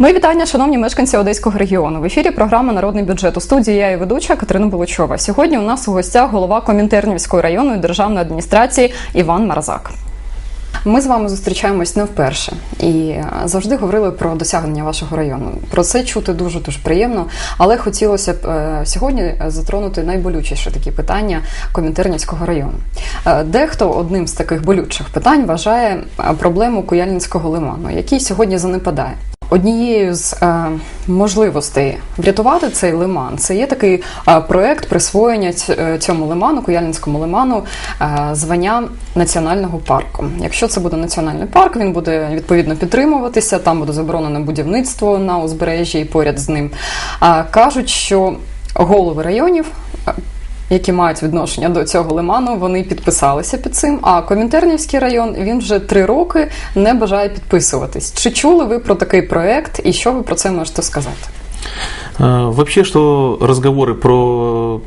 Мої вітання, шановні мешканці Одеського регіону. В ефірі програма Народний бюджет у студії я і ведуча Катерина Булочова. Сьогодні у нас у гостях голова Комінтернівської районної державної адміністрації Іван Марзак. Ми з вами зустрічаємось не вперше і завжди говорили про досягнення вашого району. Про це чути дуже дуже приємно. Але хотілося б е, сьогодні затронути найболючіше такі питання Комінтернівського району. Е, Дехто одним з таких болючих питань вважає е, проблему Куяльницького лиману, який сьогодні занепадає. Однією з е, можливостей врятувати цей лиман це є такий е, проект присвоєння е, цьому лиману, Куяльницькому лиману, е, звання національного парку. Якщо це буде національний парк, він буде відповідно підтримуватися. Там буде заборонено будівництво на узбережжі і поряд з ним. А кажуть, що голови районів. Е, які мають відношення до цього лиману, вони підписалися під цим. А Комінтернівський район він вже три роки не бажає підписуватись. Чи чули ви про такий проект і що ви про це можете сказати? Взагалі, Вообще, что разговоры про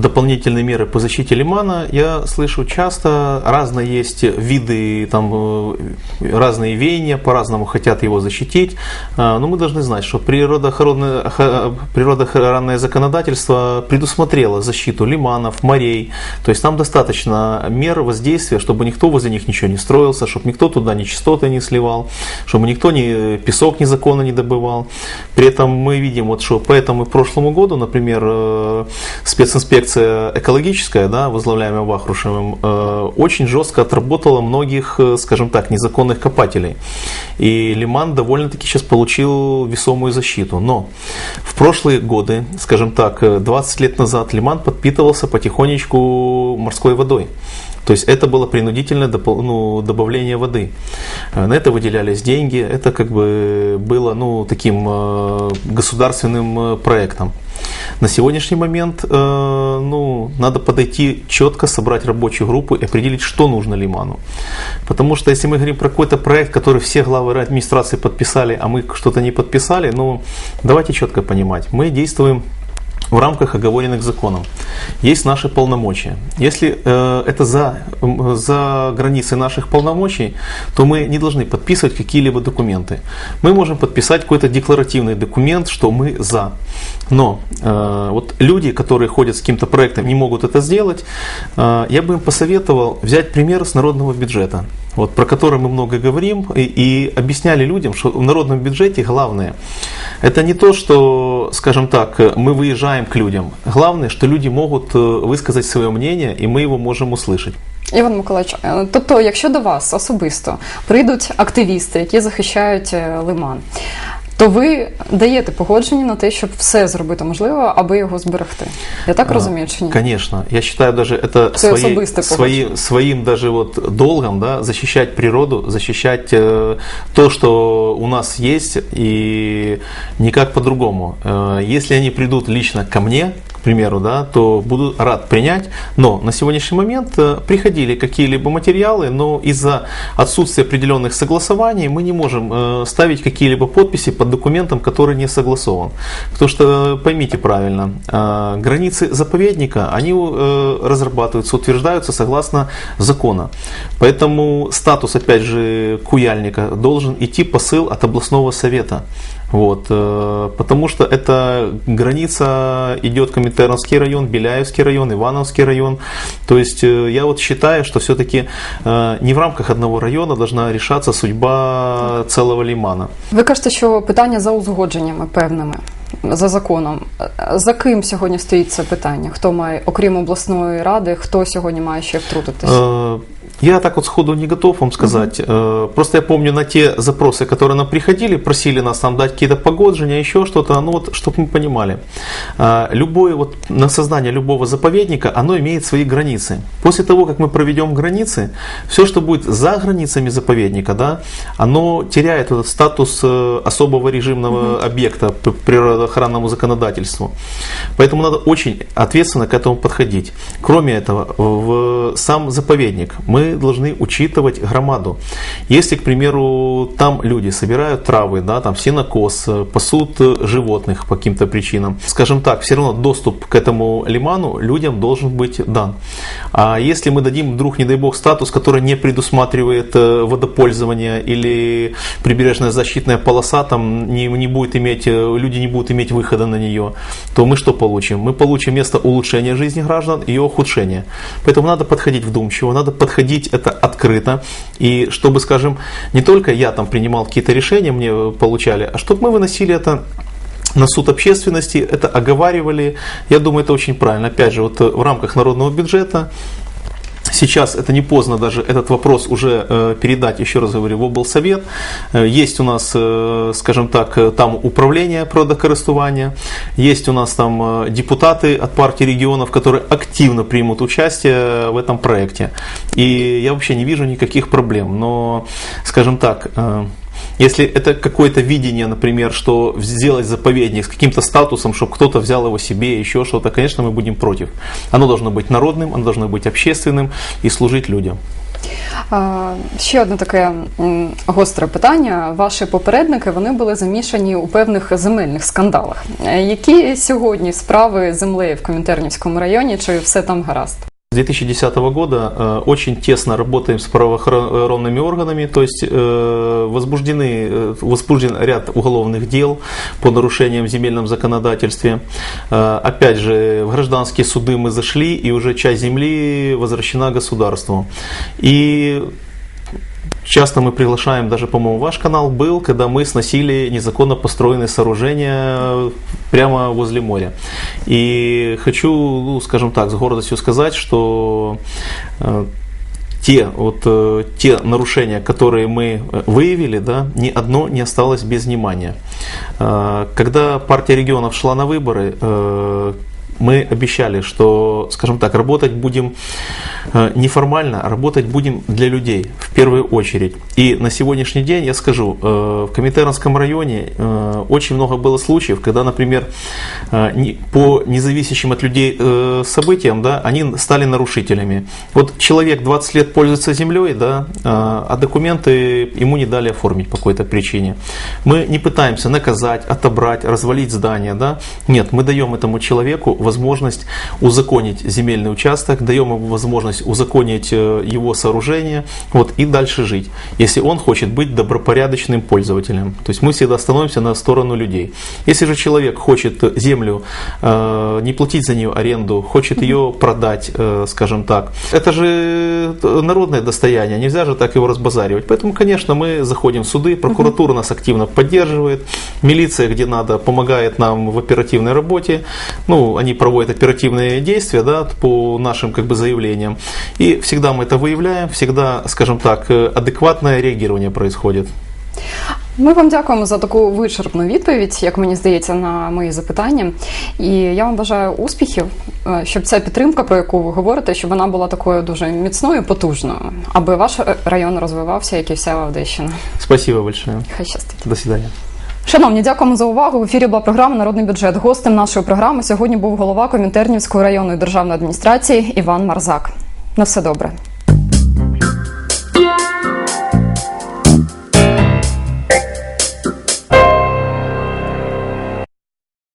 дополнительные меры по защите лимана, я слышу часто, разные есть виды, там, э, разные веяния, по-разному хотят его защитить, А, но мы должны знать, что природоохранное, природоохранное законодательство предусмотрело защиту лиманов, морей, то есть там достаточно мер воздействия, чтобы никто возле них ничего не строился, чтобы никто туда нечистоты не сливал, чтобы никто не, песок незаконно не добывал. При этом мы видим, вот, что по этому прошлому году, например, э, специнспекция экологическая, да, возглавляемая Вахрушевым, э, очень жестко отработала многих, э, скажем так, незаконных копателей. И Лиман довольно-таки сейчас получил весомую защиту. Но в прошлые годы, скажем так, э, 20 лет назад Лиман подпитывался потихонечку морской водой. То есть это было принудительное допол- ну, добавление воды. Э, На это выделялись деньги, это как бы было ну, таким э, государственным э, проектом. На сегодняшний момент ну, надо подойти четко, собрать рабочую группу и определить, что нужно Лиману. Потому что если мы говорим про какой-то проект, который все главы администрации подписали, а мы что-то не подписали, ну давайте четко понимать, мы действуем в рамках оговоренных законом. Есть наши полномочия. Если э, это за, за границей наших полномочий, то мы не должны подписывать какие-либо документы. Мы можем подписать какой-то декларативный документ, что мы за. Но э, вот люди, которые ходят с каким-то проектом, не могут это сделать, э, я бы им посоветовал взять пример с народного бюджета вот, про который мы много говорим, и, и объясняли людям, что в народном бюджете главное, это не то, что, скажем так, мы выезжаем к людям. Главное, что люди могут э, высказать свое мнение, и мы его можем услышать. Іван Миколаївич, е, тобто, якщо до вас особисто прийдуть активісти, які захищають е, лиман, то ви даєте погодження на те, щоб все зробити можливе, аби його зберегти. Я так А, розумію, чи ні? Конечно. Я считаю даже это Це своей- особисте свои- погодження. своим даже вот долгом, да, защищать природу, защищать э, то, что у нас есть, и никак по-другому. Э, если они придут лично ко мне, к примеру, да, то буду рад принять. Но на сегодняшний момент э, приходили какие-либо материалы, но из-за отсутствия определенных согласований мы не можем э, ставить какие-либо подписи под документом, который не согласован. Потому что, э, поймите правильно, границы заповедника, они разрабатываются, утверждаются согласно закона. Поэтому статус, опять же, куяльника должен идти посыл от областного совета. Вот, э, потому что эта граница идет Коминтерновский район, Беляевский район, Ивановский район. То есть э, я вот считаю, что все-таки не в рамках одного района должна решаться судьба целого лимана. Ви кажете, що питання за узгодженнями певними за законом. Е, За ким сьогодні стоїть це питання? Хто має, окрім обласної ради, хто сьогодні має ще втрутитись? Э, Я так вот сходу не готов вам сказать. Э, Просто я помню на те запросы, которые нам приходили, просили нас там дать какие-то погоджения, еще что-то, ну вот, чтобы мы понимали. Э, Любое вот, на создание любого заповедника, оно имеет свои границы. После того, как мы проведем границы, все, что будет за границами заповедника, да, оно теряет этот статус э, особого режимного объекта природоохранному законодательству. Поэтому надо очень ответственно к этому подходить. Кроме этого, в сам заповедник мы должны учитывать громаду. Если, к примеру, там люди собирают травы, да, там сенокос, пасут животных по каким-то причинам, скажем так, все равно доступ к этому лиману людям должен быть дан. А если мы дадим вдруг, не дай бог, статус, который не предусматривает э, водопользование или прибережная защитная полоса там не, не будет иметь, э, люди не будут иметь выхода на нее, то мы что получим? Мы получим вместо улучшения жизни граждан ее ухудшение. Поэтому надо подходить вдумчиво, надо подходить это открыто. И чтобы, скажем, не только я там принимал какие-то решения, мне получали, а чтобы мы выносили это на суд общественности, это оговаривали. Я думаю, это очень правильно. Опять же, вот в рамках народного бюджета Сейчас это не поздно даже этот вопрос уже э, передать, еще раз говорю, в облсовет. Э, есть у нас, э, скажем так, там управление природокористування, есть у нас там депутаты от партии регионов, которые активно примут участие в этом проекте. И я вообще не вижу никаких проблем. Но, скажем так, если это какое-то видение, например, что сделать заповедник с каким-то статусом, чтобы кто-то взял его себе, еще что-то, конечно, мы будем против. Оно должно быть народным, оно должно быть общественным и служить людям. А, Ще одне таке м, гостре питання. Ваші попередники вони були замішані у певних земельних скандалах. Е, Які сьогодні справи з землею в Комінтернівському районі? Чи все там гаразд? С 2010 года э, очень тесно работаем с правоохранными органами, то есть э, возбуждены, э, возбужден ряд уголовных дел по нарушениям в земельном законодательстве. Опять же, в гражданские суды мы зашли, и уже часть земли возвращена государству. И Часто мы приглашаем, даже, по-моему, ваш канал был, когда мы сносили незаконно построенные сооружения прямо возле моря. И хочу, ну, скажем так, с гордостью сказать, что э, те, вот, э, те нарушения, которые мы э, выявили, да, ни одно не осталось без внимания. Когда партия регионов шла на выборы, мы обещали, что, скажем так, работать будем э, неформально, а работать будем для людей в первую очередь. И на сегодняшний день, я скажу, э, в Коминтернском районе э, очень много было случаев, когда, например, по независящим от людей событиям, да, они стали нарушителями. Вот человек 20 лет пользуется землей, да, а документы ему не дали оформить по какой-то причине. Мы не пытаемся наказать, отобрать, развалить здание, да. Нет, мы даем этому человеку возможность узаконить земельный участок, даем ему возможность узаконить э, его сооружение вот, и дальше жить, если он хочет быть добропорядочным пользователем. То есть мы всегда становимся на сторону людей. Если же человек хочет землю, э, не платить за нее аренду, хочет ее продать, э, скажем так, это же народное достояние, нельзя же так его разбазаривать. Поэтому, конечно, мы заходим в суды, прокуратура нас активно поддерживает, милиция, где надо, помогает нам в оперативной работе. Ну, они проводят оперативные действия да, по нашим как бы, заявлениям. И всегда мы это выявляем, всегда, скажем так, э, адекватное реагирование происходит. Ми вам дякуємо за таку вичерпну відповідь, як мені здається, на мої запитання. І я вам бажаю успіхів, е, щоб ця підтримка, про яку ви говорите, щоб вона була такою дуже міцною, потужною, аби ваш район розвивався, як і вся Одещина. Спасибо большое. Хай щастить. До свидания. Шановні, дякуємо за увагу. В ефірі була програма Народний бюджет. Гостем нашої програми сьогодні був голова Комінтернівської районної державної адміністрації Іван Марзак. На все добре.